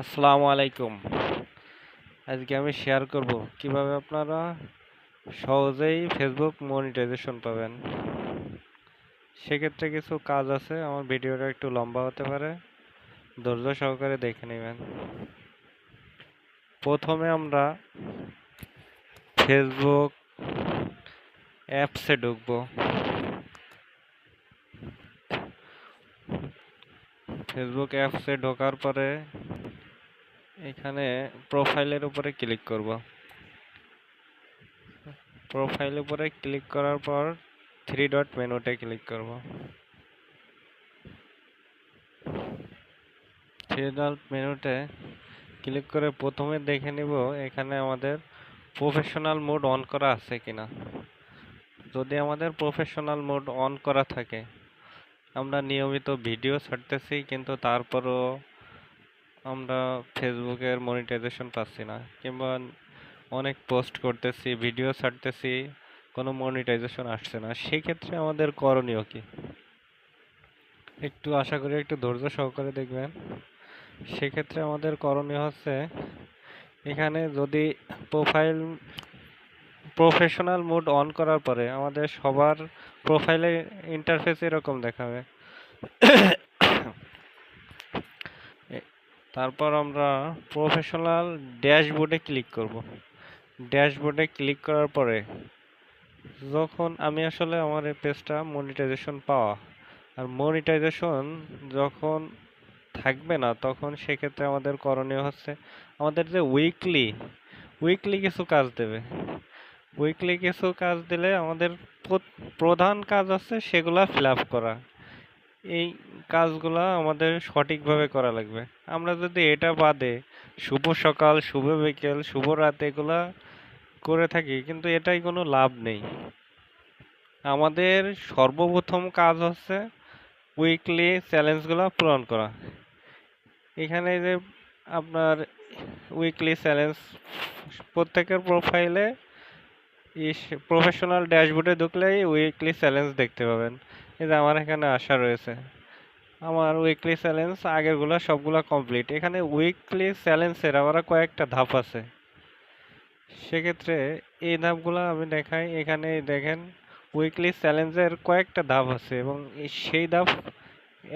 আসসালামু আলাইকুম। আজকে আমি শেয়ার করব কীভাবে আপনারা সহজেই ফেসবুক মনিটাইজেশন পাবেন। সেক্ষেত্রে কিছু কাজ আছে, আমার ভিডিওটা একটু লম্বা হতে পারে। ধৈর্য সহকারে দেখে নেবেন। প্রথমে আমরা ফেসবুক অ্যাপসে ঢুকবো। ফেসবুক অ্যাপসে ঢোকার পরে এখানে প্রোফাইলের উপরে ক্লিক করব। প্রোফাইল উপরে ক্লিক করার পর থ্রি ডট মেনুতে ক্লিক করব। থ্রি ডট মেনুতে ক্লিক করে প্রথমে দেখে নিব এখানে আমাদের প্রফেশনাল মোড অন করা আছে কিনা। যদি আমাদের প্রফেশনাল মোড অন করা থাকে, আমরা নিয়মিত ভিডিও ছাড়তেছি, কিন্তু তারপরও আমরা ফেসবুকের মনিটাইজেশন পাচ্ছি না, কিংবা অনেক পোস্ট করতেছি ভিডিও ছাড়তেছি, কোনো মনিটাইজেশন আসছে না। সেই ক্ষেত্রে আমাদের করণীয় কি? একটু আশা করি, একটু ধৈর্য সহকারে দেখবেন। সেক্ষেত্রে আমাদের করণীয় হচ্ছে, এখানে যদি প্রোফাইল প্রফেশনাল মোড অন করার পরে আমাদের সবার প্রোফাইলে ইন্টারফেস এরকম দেখাবে। তারপর আমরা প্রফেশনাল ড্যাশবোর্ডে ক্লিক করব। ড্যাশবোর্ডে ক্লিক করার পরে যখন আমি আসলে আমার এই পেজটা মনিটাইজেশন পাওয়া, আর মনিটাইজেশন যখন থাকবে না, তখন সেক্ষেত্রে আমাদের করণীয় হচ্ছে আমাদের যে উইকলি উইকলি কিছু কাজ দেবে। উইকলি কিছু কাজ দিলে আমাদের প্রধান কাজ আছে সেগুলা ফিল আপ করা। এই কাজগুলা আমাদের সঠিকভাবে করা লাগবে। আমরা যদি এটা বাদে শুভ সকাল, শুভ বিকেল, শুভ রাত এগুলা করে থাকি, কিন্তু এটাই কোনো লাভ নেই। আমাদের সর্বপ্রথম কাজ হচ্ছে উইকলি চ্যালেঞ্জগুলো পূরণ করা। এখানে যে আপনার উইকলি চ্যালেঞ্জ প্রত্যেকের প্রোফাইলে প্রফেশনাল ড্যাশবোর্ডে ঢুকলেই উইকলি চ্যালেঞ্জ দেখতে পাবেন। এই যে আমার এখানে আসা রয়েছে। আমার উইকলি চ্যালেঞ্জ আগেরগুলো সবগুলো কমপ্লিট এখানে উইকলি চ্যালেঞ্জের আবার কয়েকটা ধাপ আছে। সেক্ষেত্রে এই ধাপগুলো আমি দেখাই। এখানে দেখেন উইকলি চ্যালেঞ্জের কয়েকটা ধাপ আছে এবং সেই ধাপ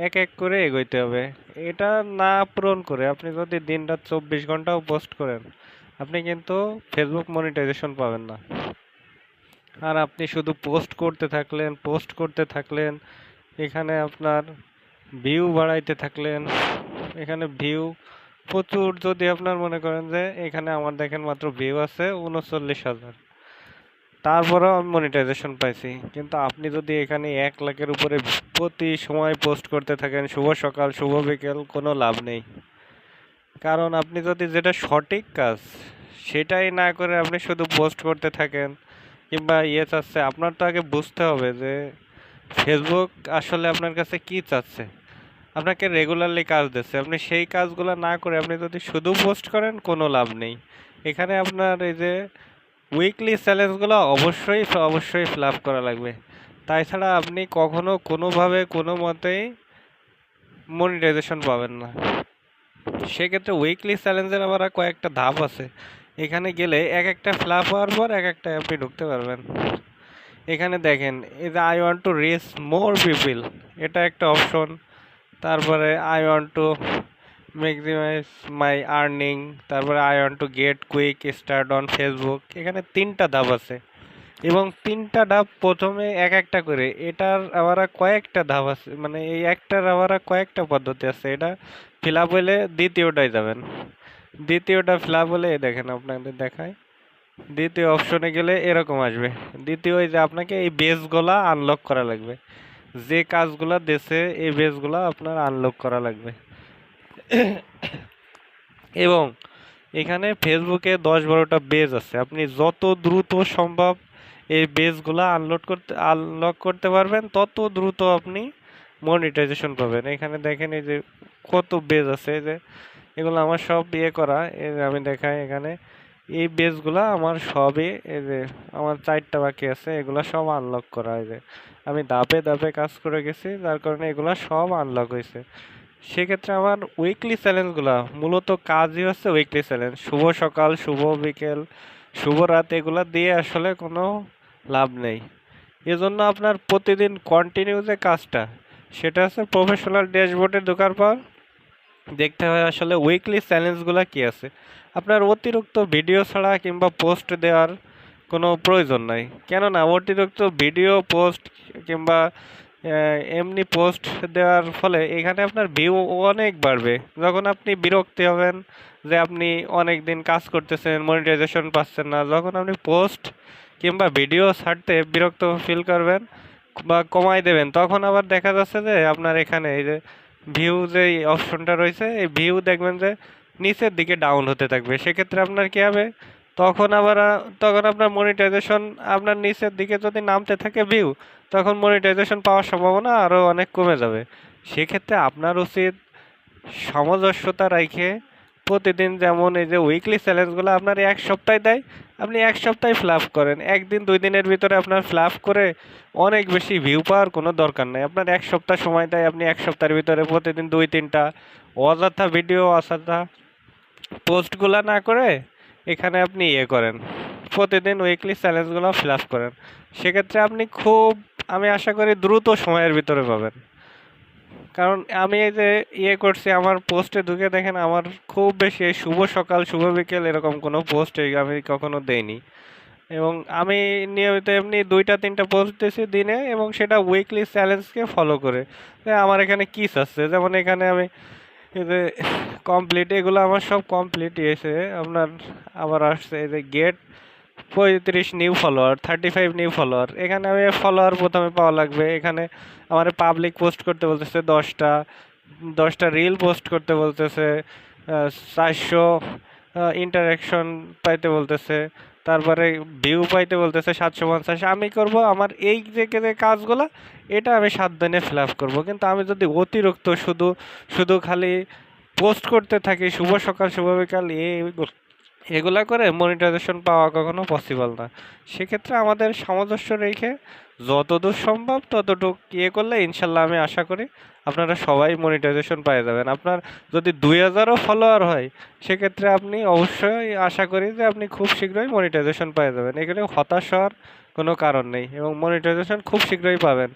এক এক করে এগোইতে হবে। এটা না পূরণ করে আপনি যদি দিন রাত চব্বিশ ঘন্টাও পোস্ট করেন, আপনি কিন্তু ফেসবুক মনিটাইজেশন পাবেন না। আর আপনি শুধু পোস্ট করতে থাকলেন পোস্ট করতে থাকলেন, এখানে আপনার ভিউ বাড়াইতে থাকলেন, এখানে ভিউ প্রচুর যদি আপনার মনে করেন যে এখানে আমার দেখেন মাত্র ভিউ আছে উনচল্লিশ হাজার। তারপরেও আমি মনিটাইজেশন পাইছি। কিন্তু আপনি যদি এখানে এক লাখের উপরে প্রতি সময় পোস্ট করতে থাকেন, শুভ সকাল, শুভ বিকেল, কোনো লাভ নেই। কারণ আপনি যদি যেটা সঠিক কাজ, সেটাই না করে আপনি শুধু পোস্ট করতে থাকেন কিংবা ইয়ে চাচ্ছে, আপনার তো আগে বুঝতে হবে যে ফেসবুক আসলে আপনার কাছে কি চাচ্ছে। আপনাকে রেগুলারলি কাজ দিচ্ছে। আপনি সেই কাজগুলো না করে আপনি যদি শুধু পোস্ট করেন, কোনো লাভ নেই। এখানে আপনার এই যে উইকলি চ্যালেঞ্জগুলো অবশ্যই অবশ্যই ফিল করা লাগবে। তাই ছাড়া আপনি কখনো কোনোভাবে, কোনো মতেই মনিটাইজেশন পাবেন না। সেক্ষেত্রে উইকলি চ্যালেঞ্জের আবার কয়েকটা ধাপ আছে। এখানে গেলে এক একটা ফ্ল্যাপ হওয়ার পর এক একটা অ্যাপে ঢুকতে পারবেন। এখানে দেখেন, এই যে I want to reach more people এটা একটা অপশন তারপরে I want to maximise my earning তারপরে I want to get quick start on Facebook এখানে তিনটা ধাপ আছে। এবং তিনটা ধাপ প্রথমে এক একটা করে, এটার আবার কয়েকটা ধাপ আছে মানে এই একটার আবার কয়েকটা পদ্ধতি আছে। এটা ফিল আপ হলে দ্বিতীয়টাই যাবেন। দ্বিতীয়টা ফিল আপ হলে দেখেন আপনাদের দেখায়। দ্বিতীয় অপশনে গেলে এরকম আসবে। দ্বিতীয় যে আপনাকে এই বেসগুলা আনলক করা লাগবে। যে কাজগুলা দেশে এই বেসগুলা আপনার আনলক করা লাগবে। এবং এখানে ফেসবুকে দশ বারোটা বেজ আছে। আপনি যত দ্রুত সম্ভব এই বেজগুলা আনলোড করতে আনলক করতে পারবেন, তত দ্রুত আপনি মনিটাইজেশন পাবেন। এখানে দেখেন এই যে কত বেজ আছে, এই যে এগুলো আমার সব ইয়ে করা, এই যে আমি দেখাই এখানে। এই বেজগুলো আমার সবই, এই যে আমার চারটা বাকি আছে, এগুলো সব আনলক করা, এই যে আমি ধাপে ধাপে কাজ করে গেছি, যার কারণে এগুলো সব আনলক হয়েছে। সেক্ষেত্রে আমার উইকলি চ্যালেঞ্জগুলো মূলত কাজই হচ্ছে উইকলি চ্যালেঞ্জ শুভ সকাল, শুভ বিকেল, শুভ রাত, এগুলা দিয়ে আসলে কোনো লাভ নেই। এজন্য আপনার প্রতিদিন কন্টিনিউ যে কাজটা, সেটা হচ্ছে প্রফেশনাল ড্যাশবোর্ডে ঢোকার পর দেখতে হয় আসলে উইকলি চ্যালেঞ্জগুলো কি আছে? আপনার অতিরিক্ত ভিডিও ছাড়া কিংবা পোস্ট দেওয়ার কোনো প্রয়োজন নাই। কেননা অতিরিক্ত ভিডিও পোস্ট কিংবা এমনি পোস্ট দেওয়ার ফলে এখানে আপনার ভিউ অনেক বাড়বে। যখন আপনি বিরক্তি হবেন যে আপনি অনেক দিন কাজ করতেছেন মনিটাইজেশন পাচ্ছেন না, যখন আপনি পোস্ট কিংবা ভিডিও ছাড়তে বিরক্ত ফিল করবেন বা কমাই দেবেন, তখন আবার দেখা যাচ্ছে যে আপনার এখানে এই যে ভিউ যে অপশনটা রয়েছে, এই ভিউ দেখবেন যে নিচের দিকে ডাউন হতে থাকবে। সেক্ষেত্রে আপনার কী হবে? তখন আবার, তখন আপনার মনিটাইজেশন আপনার নিচের দিকে যদি নামতে থাকে ভিউ তখন মনিটাইজেশন পাওয়ার সম্ভাবনা আরও অনেক কমে যাবে। সেক্ষেত্রে আপনার উচিত সামঞ্জস্যতা রেখে প্রতিদিন যেমন এই যে উইকলি চ্যালেঞ্জগুলো আপনার এক সপ্তাহে দেয়, আপনি এক সপ্তাহে ফ্লাপ করেন। একদিন, দুই দিনের ভিতরে আপনার ফ্লাপ করে অনেক বেশি ভিউ পাওয়ার কোনো দরকার নেই। আপনার এক সপ্তাহ সময় দেয়, আপনি এক সপ্তাহের ভিতরে প্রতিদিন দুই, তিনটা অযথা ভিডিও অযথা পোস্টগুলো না করে এখানে আপনি ইয়ে করেন। প্রতিদিন উইকলি চ্যালেঞ্জগুলো ফিল আপ করেন। সেক্ষেত্রে আপনি খুব, আমি আশা করি দ্রুত সময়ের ভিতরে পাবেন। কারণ আমি এই যে ইয়ে করছি, আমার পোস্টে ঢুকে দেখেন আমার খুব বেশি শুভ সকাল, শুভ বিকেল এরকম কোনো পোস্ট আমি কখনো দেইনি। এবং আমি নিয়মিত এমনি দুইটা, তিনটা পোস্ট দিয়েছি দিনে এবং সেটা উইকলি চ্যালেঞ্জকে ফলো করে। আমার এখানে কিস আসছে যেমন এখানে আমি যে কমপ্লিট এগুলো আমার সব কমপ্লিট এসে আপনার আবার আসছে এই যে গেট পঁয়ত্রিশ new follower thirty five new follower এখানে আমি ফলোয়ার প্রথমে পাওয়া লাগবে। এখানে আমার পাবলিক পোস্ট করতে বলতেছে দশটা। দশটা রিল পোস্ট করতে বলতেছে চারশো ইন্টারাকশন পাইতে বলতেছে। তারপরে ভিউ পাইতে বলতেছে সাতশো পঞ্চাশ। আমি করব আমার এই যে কাজগুলো, এটা আমি সাত দিনে ফিল আপ করব। কিন্তু আমি যদি অতিরিক্ত শুধু শুধু খালি পোস্ট করতে থাকি, শুভ সকাল, শুভ বিকাল, এই এগুলা করে মনিটাইজেশন পাওয়া কখনো পসিবল না। সেক্ষেত্রে আমাদের সামঞ্জস্য রেখে যতদূর সম্ভব ততটুকু ইয়ে করলে ইনশাল্লাহ আমি আশা করি আপনারা সবাই মনিটাইজেশন পেয়ে যাবেন। আপনার যদি দুই হাজারও ফলোয়ার হয়, সেক্ষেত্রে আপনি অবশ্যই আশা করি যে আপনি খুব শীঘ্রই মনিটাইজেশন পেয়ে যাবেন। এখানে হতাশ হওয়ার কোনো কারণ নেই এবং মনিটাইজেশন খুব শীঘ্রই পাবেন।